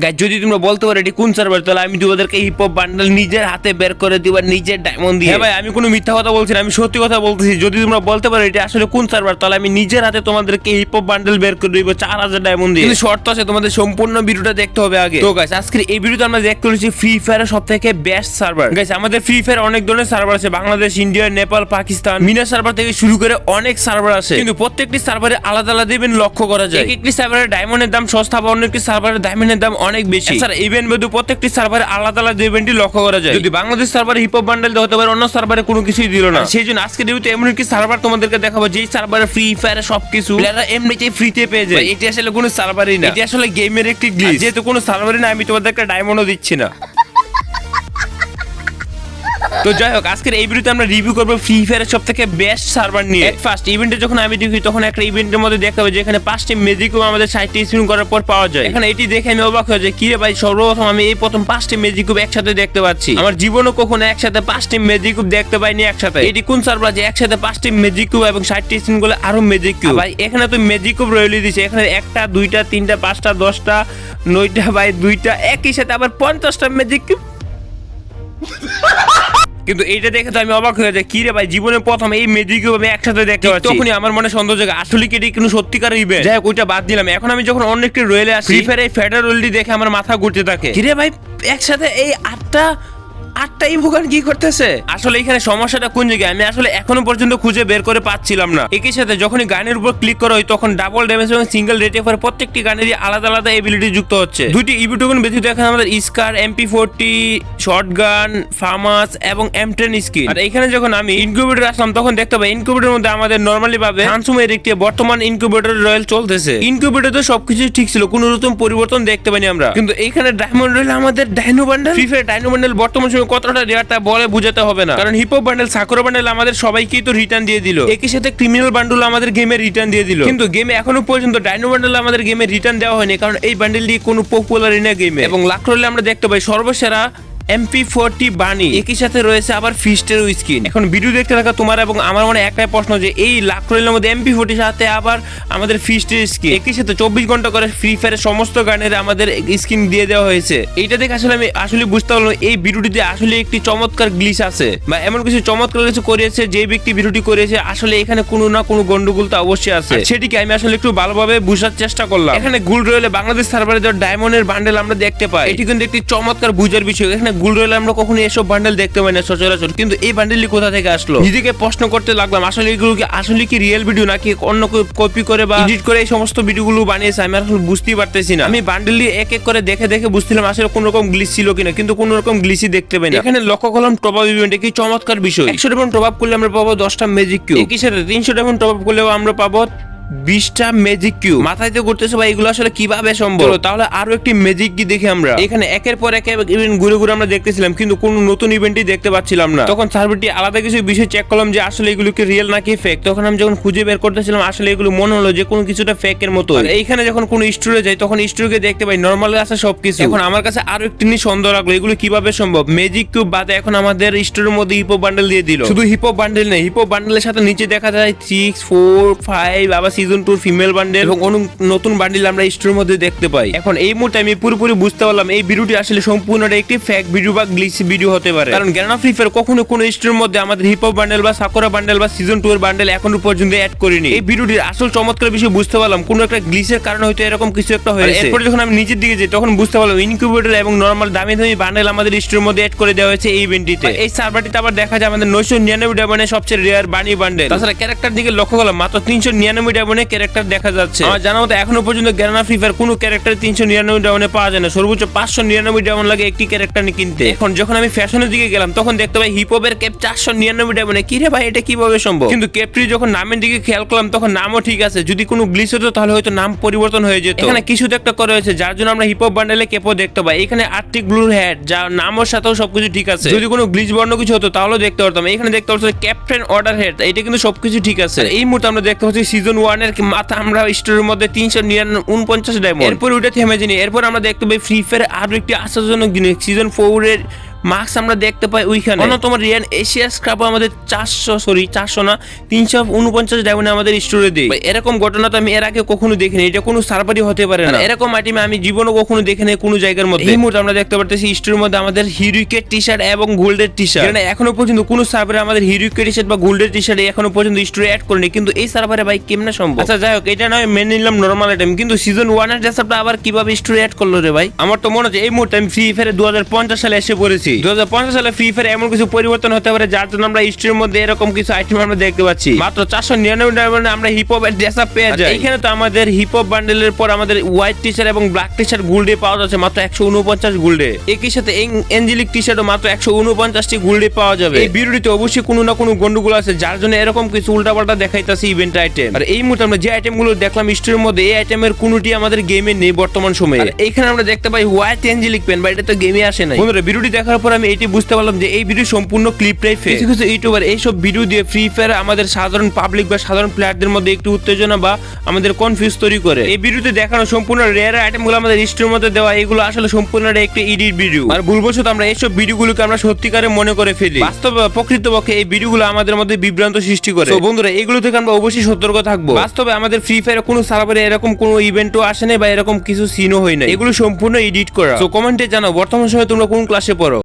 Guys যদি তোমরা বলতে পারো এটি কোন সার্ভার তাহলে আমি তোমাদেরকে হিপ হপ বান্ডেল নিজের হাতে বের করে দিব নিজের ডায়মন্ড দিয়ে। হ্যাঁ ভাই আমি কোনো মিথ্যা কথা বলছি না আমি সত্যি কথা বলতেছি। যদি তোমরা বলতে পারো এটা আসলে কোন সার্ভার তাহলে আমি নিজের হাতে তোমাদেরকে হিপ হপ বান্ডেল বের করে দিব চার হাজার ডায়মন্ড দিয়ে। শর্ত আছে তোমাদের সম্পূর্ণ ভিডিওটা দেখতে হবে আগে। তো গাইজ আজকে এই ভিডিওতে আমরা দেখতে চলেছি ফ্রি ফায়ারের সব থেকে বেস্ট সার্ভার গাইজ আমাদের ফ্রি ফায়ার অনেক ধরনের সার্ভার আছে Bangladesh India Nepal Pakistan. MENA server থেকে শুরু করে অনেক সার্ভার আছে। কিন্তু প্রত্যেকটি সার্ভারে আলাদা আলাদা ইভেন্ট লক্ষ্য করা যায়। এক একটি সার্ভারে ডায়মন্ডের দাম সস্তা বা অন্য একটি সার্ভারে ডায়মন্ডের দাম অনেক বেশি। স্যার ইভেন্ট বেদু প্রত্যেকটি সার্ভারে আলাদা আলাদা ইভেন্টই লক্ষ্য করা যায়। যদি বাংলাদেশ সার্ভারে হিপ হপ বান্ডেল হতে পারে অন্য সার্ভারে কোনো কিছুই দিল না। সেই জন্য আজকে রিভিউতে এমন একটি সার্ভার তোমাদেরকে দেখাবো যেই সার্ভারে ফ্রি ফায়ারে সবকিছু প্লেয়াররা এমনিতেই ফ্রিতে পেয়ে যায়। এটি আসলে কোনো সার্ভারই না। এটি আসলে গেমের একটি গ্লিচ যেহেতু কোনো সার্ভারই না আমি তোমাদেরকে ডায়মন্ডও দিচ্ছি না। তো যাই হোক আজকের এই ভিডিওতে আমরা রিভিউ করব ফ্রি ফায়ারের সব থেকে বেস্ট সার্ভার নিয়ে। ফার্স্ট ইভেন্টে যখন আমি দেখি তখন একটা ইভেন্টের মধ্যে দেখা হবে যেখানে পাঁচটি ম্যাজিকও আমাদের সাইটটি স্পিন করার পর পাওয়া যায়। এখানে এটি দেখে আমি অবাক হয়ে যাই কিরে ভাই সর্বপ্রথম আমি এই প্রথম পাঁচটি ম্যাজিক একসাথে দেখতে পাচ্ছি। আমার জীবনও কখনো একসাথে পাঁচটি ম্যাজিক দেখতে পাইনি একসাথে। এটি কোন সার্ভার যে একসাথে পাঁচটি ম্যাজিক এবং ষাটটি স্পিন করলে আরও ম্যাজিক ভাই এখানে তো ম্যাজিক রয়েলি দিছে। এখানে একটা দুইটা তিনটা পাঁচটা দশটা নয়টা বাই দুইটা একই সাথে আবার পঞ্চাশটা ম্যাজিক কিন্তু এটা দেখে তো আমি অবাক হয়ে যাই। কি রে ভাই জীবনে প্রথম এই মেজিক আমি একসাথে দেখতে পাচ্ছি? তখনই আমার মনে সন্দেহ জাগে আসলে কি এটি কোনো সত্যিকার ইভেন্ট যাই হোক ওইটা বাদ দিলাম। এখন আমি যখন অন্য একটি রয়েলে আসি ফ্রি ফায়ার এই ফেডারেলটি দেখে আমার মাথা ঘুরতে থাকে। কি রে ভাই একসাথে এই আটটা আটটা ইভোগান কি করতেছে? আসলে এখানে সমস্যাটা কোন জায়গায়? আমি আসলে এখনও পর্যন্ত খুঁজে বের করে পাচ্ছিলাম না। একই সাথে যখনই গানের উপর ক্লিক করা হয়, তখন ডাবল ড্যামেজ এবং সিঙ্গেল রেটে পর প্রত্যেকটি গানেরই আলাদা আলাদা এবিলিটি যুক্ত হচ্ছে। দুইটি ইভিটোকন ব্যতীত এখানে আমাদের স্কার এমপি ফোরটি শর্ট গান ফার্মাস এবং এম টেন স্কিন আর এখানে যখন আমি ইনকিউবেটর আসলাম, তখন দেখতে পাই ইনকিউবেটর মধ্যে আমাদের নর্মালি ভাবে হানসুমের একটি বর্তমান ইনকিউবেটর রয়্যাল চলতেছে। ইনকিউবেটর তো সবকিছু ঠিক ছিল, কোনো রকম পরিবর্তন দেখতে পাইনি আমরা। কিন্তু এখানে ডায়মন্ড রয়েল আমাদের dino bundle free fire dino bundle বর্তমান সময় কতটা রেয়ার তা বলে বুঝাতে হবে না। কারণ হিপো বান্ডেল সাকুরা বান্ডেল আমাদের সবাইকেই তো রিটার্ন দিয়ে দিল। একই সাথে ক্রিমিনাল বান্ডেল আমাদের গেমে রিটার্ন দিয়ে দিল। কিন্তু গেমে এখনও পর্যন্ত ডাইনো বান্ডেল আমাদের গেমে রিটার্ন দেওয়া হয়নি কারণ এই বান্ডেল দিয়ে কোনো পপুলার না গেমে এবং লাখ আমরা দেখতে পাই সর্বসেরা এমপি ফোরটি বানি একই সাথে রয়েছে আবার ফিস্টের স্কিন এখন ভিডিও দেখতে থাকা তোমার এবং আমার মনে একটাই প্রশ্ন যে এই লাখ রইলের মধ্যে এমপি ফোরটির সাথে আবার আমাদের ফিস্টের স্কিন একই সাথে চব্বিশ ঘণ্টা করে ফ্রি ফায়ারের সমস্ত গানের আমাদের স্কিন দিয়ে দেওয়া হয়েছে। এইটা দেখে আসলে আমি আসলে বুঝতে পারলাম এই ভিডিওটিতে আসলে একটি চমৎকার গ্লিচ আছে বা এমন কিছু চমৎকার কিছু করেছে যে ব্যক্তি ভিডিওটি করেছে আসলে এখানে কোনো না কোনো গন্ডগোল তো অবশ্যই আছে। সেটিকে আমি আসলে একটু ভালোভাবে বুঝার চেষ্টা করলাম। এখানে গুল রয়েলে বাংলাদেশ সার্ভারে যে ডায়মন্ডের বান্ডেল আমরা দেখতে পাই। এটি কিন্তু একটি চমৎকার বুঝার বিষয়। এখানে গুল রয়েলে আমরা কখনো এসব বান্ডেল দেখতে পাই না, সচরাচর। কিন্তু এই বান্ডেলটি কোথা থেকে আসলো? নিজেকে প্রশ্ন করতে লাগলাম, আসলে এগুলো কি আসলে কি রিয়েল ভিডিও নাকি অন্য কপি করে বা এডিট করে এই সমস্ত ভিডিওগুলো বানিয়েছে? আমি আসলে বুঝতেই পারতেছি না। আমি বান্ডেলটি এক এক করে দেখে দেখে বুঝছিলাম আসলে কোন রকম গ্লিচ ছিল কিনা, কিন্তু কোন রকম গ্লিচই দেখতে পাই না। এখানে লক্ষ্য করলাম টপ আপ ইভেন্ট কি চমৎকার বিষয়। একশো ডেমন টপ আপ করলে আমরা পাবো দশটা ম্যাজিক কিউ একই সাথে তিনশো টপ আপ করলেও আমরা পাবো বিশটা ম্যাজিক কিউ মাথায় তো করতেছে ভাই এগুলো আসলে কীভাবে সম্ভব? তাহলে আরও একটি ম্যাজিক কি দেখি আমরা। এখানে একের পর এক ইভেন্ট ঘুরে ঘুরে আমরা দেখতেছিলাম কিন্তু কোনো নতুন ইভেন্টই দেখতে পাচ্ছিলাম না। তখন সার্ভারটি আলাদা কিছু বিষয় চেক করলাম যে আসলে এগুলো কি রিয়েল নাকি ফেক তখন আমি যখন খুঁজে বের করতেছিলাম আসলে এগুলো মনে হলো যে কোনো কিছুটা ফেক এর মতো এইখানে যখন কোনো স্টোরে যাই তখন স্টোরকে দেখতে পাই নর্মাল আছে সবকিছু। এখন আমার কাছে আরও একটি জিনিস সন্দেহ লাগল এগুলো কীভাবে সম্ভব? ম্যাজিক কিউব বাদে এখন আমাদের স্টোরের মধ্যে হিপো বান্ডেল দিয়ে দিল। শুধু হিপো বান্ডেল নেই হিপো বান্ডেলের সাথে নিচে দেখা যায় সিক্স ফোর ফাইভ আবার সিজন টু ফিমেল বান্ডেল এবং নতুন বান্ডেল আমরা স্টোরের মধ্যে দেখতে পাই। এখন এই মুহূর্তে আমি পুরোপুরি বুঝতে পারলাম এই ভিডিওটি আসলে সম্পূর্ণটা একটি ফেক ভিডিও বা গ্লিচ ভিডিও হতে পারে। কারণ গ্যানা ফ্রি ফায়ার কখনো কোনো স্টোরের মধ্যে আমাদের হিপ হপ বান্ডেল বা সাকোরা বান্ডেল বা সিজন টু এর বান্ডেল এখনও পর্যন্ত অ্যাড করিনি। এই ভিডিওটির আসল চমৎকার বিষয় বুঝতে পারলাম কোনো একটা গ্লিচের কারণে হয়তো এরকম কিছু একটা হয়েছে। এরপরে যখন আমি নিচের দিকে যাই তখন বুঝতে পারলাম ইনকিউবেটর এবং নর্মাল দামি দামি বান্ডেল আমাদের স্টোরের মধ্যে অ্যাড করে দেওয়া হয়েছে এই ইভেন্টটিতে এই সার্ভারটিতে আবার দেখা যায় আমাদের নয়শো নিরানব্বই ডায়মন্ডের সবচেয়ে রেয়ার বানি বান্ডেল তাছাড়া ক্যারেক্টার দিকে লক্ষ্য করলাম মাত্র তিনশো নিরানব্বই ডায়মন্ডের ক্যারেক্টার দেখা যাচ্ছে। আমার জানা মতো এখনও পর্যন্ত গ্যারানা ফ্রি ফায়ার কোনো ক্যারেক্টার তিনশো নিরানব্বই ডায়মন্ডে পাওয়া যায় না। সর্বোচ্চ পাঁচশো নিরানব্বই ডায়মন্ড লাগে একটি ক্যারেক্টার কিনতে। এখন যখন আমি ফ্যাশনের দিকে গেলাম তখন দেখতে পাই হিপ হিপহপের ক্যাপ চারশো নিরানব্বই ডায়মন্ডে কি রে ভাই এটা কীভাবে সম্ভব? কিন্তু ক্যাপটি যখন নামের দিকে খেয়াল করলাম তখন নামও ঠিক আছে। যদি কোনো গ্লিচ হতো তাহলে হয়তো নাম পরিবর্তন হয়ে যেত। এখানে কিছু তো একটা করা হয়েছে যার জন্য আমরা হিপ হিপহপ বান্ডেলে ক্যাপও দেখতে পাই। এখানে আর্টিক ব্লুর হেড যা নামের সাথেও সবকিছু ঠিক আছে। যদি কোনো গ্লিচ বর্ণ কিছু হতো তাহলে দেখতে পারতাম। এখানে দেখতে পাচ্ছি ক্যাপ্টেন অর্ডার হেড এটা কিন্তু সবকিছু ঠিক আছে। এই মুহূর্তে আমরা দেখতে পাচ্ছি সিজন ওয়ান এর মাথা আমরা স্টোরের মধ্যে তিনশো উনপঞ্চাশ ডায়মন্ড এরপর ওইটা থেমে জানি এরপর আমরা দেখতে পাই ফ্রি ফায়ার আরও একটি আশ্চর্যজনক জিনিস সিজন ফোর মাস্ক আমরা দেখতে পাই ওইখানে। অন্যতম রিয়ান এশিয়া স্ক্রাব আমাদের চারশো সরি চারশো না তিনশো উনপঞ্চাশ ডায়মন্ডে আমাদের স্টোরে দেয় ভাই, এরকম ঘটনা তো আমি এর আগে কখনো দেখিনি এটা কোনো সার্ভারই হতে পারে না। এরকম আইটেম আমি জীবনও কখনো দেখিনি কোনো জায়গার মধ্যে। এই মুহূর্তে আমরা দেখতে পারতেছি স্টোরের মধ্যে আমাদের হিরুইকের টি শার্ট এবং গোল্ডের টি শার্ট এখনও পর্যন্ত কোনো সার্ভারে আমাদের হিরুইকের টি শার্ট বা গোল্ডের টি শার্ট এখনও পর্যন্ত স্টোরে অ্যাড করেনি কিন্তু এই সার্ভারে ভাই কেমনে সম্ভব? আচ্ছা যাই হোক এটা নয় মেনে নিলাম নর্মাল আইটেম কিন্তু সিজন ওয়ানের ড্রেসআপটা আবার কীভাবে স্টোরে অ্যাড করল রে ভাই? আমার তো মনে হচ্ছে এই মুহূর্তে আমি ফ্রি ফায়ারে দু হাজার পঞ্চাশ সালে এসে পড়েছি। দু সালে ফ্রি ফায়ারে এমন কিছু পরিবর্তন হতে পারে যার জন্য আমরা স্টোরের মধ্যে এরকম কিছু আইটেম আমরা দেখতে পাচ্ছি। মাত্র চারশো নিরানব্বই ডায়মন্ডে আমরা হিপ হপ এর পেয়ে যাই। এখানে তো আমাদের হিপ হপ বান্ডেলের পর আমাদের হোয়াইট টি শার্ট এবং ব্ল্যাক টি শার্ট গোল্ডে পাওয়া যাচ্ছে মাত্র একশো উনপঞ্চাশ গোল্ডে একই সাথে এঞ্জেলিক টি শার্টও মাত্র একশো উনপঞ্চাশটি গোল্ডে পাওয়া যাবে। এই ভিডিওতে অবশ্যই কোনো না কোনো গন্ডগোল আছে যার জন্য এরকম কিছু উল্টাপাল্টা দেখাইতেছে ইভেন্ট আইটেম আর এই মুহূর্তে আমরা যে আইটেমগুলো দেখলাম স্টোরের মধ্যে এই আইটেমের কোনটি আমাদের গেমে নেই বর্তমান সময়ে। এখানে আমরা দেখতে পাই হোয়াইট এঞ্জেলিক পেন বা এটা তো গেমে আসে না বন্ধুরা ভিডিওটি দেখার পর আমি এটি বুঝতে পারলাম যে এই ভিডিও সম্পূর্ণ ক্লিপটাই ফেক কিছু কিছু ইউটিউবার এইসব ভিডিও দিয়ে ফ্রি ফায়ার আমাদের সাধারণ পাবলিক বা সাধারণ প্লেয়ারদের মধ্যে একটু উত্তেজনা বা আমাদের কনফিউজ তৈরি করে। এই ভিডিওতে দেখানো সম্পূর্ণ রেয়ার আইটেমগুলো আমাদের স্টোরের মধ্যে দেওয়া এগুলো আসলে সম্পূর্ণ একটি ইডিট ভিডিও আর ভুলবশত আমরা এইসব ভিডিওগুলোকে আমরা সত্যিকারে মনে করে ফেলি। বাস্তব প্রকৃতপক্ষে এই ভিডিওগুলো আমাদের মধ্যে বিভ্রান্ত সৃষ্টি করে। তো বন্ধুরা এগুলো থেকে আমরা অবশ্যই সতর্ক থাকব। বাস্তবে আমাদের ফ্রি ফায়ারে কোনো সার্ভারে এরকম কোনো ইভেন্টও আসে না বা এরকম কিছু সিনও হয় না এগুলো সম্পূর্ণ এডিট করা। তো কমেন্টে জানাও বর্তমান সময়ে তোমরা কোন ক্লাসে পড়ো?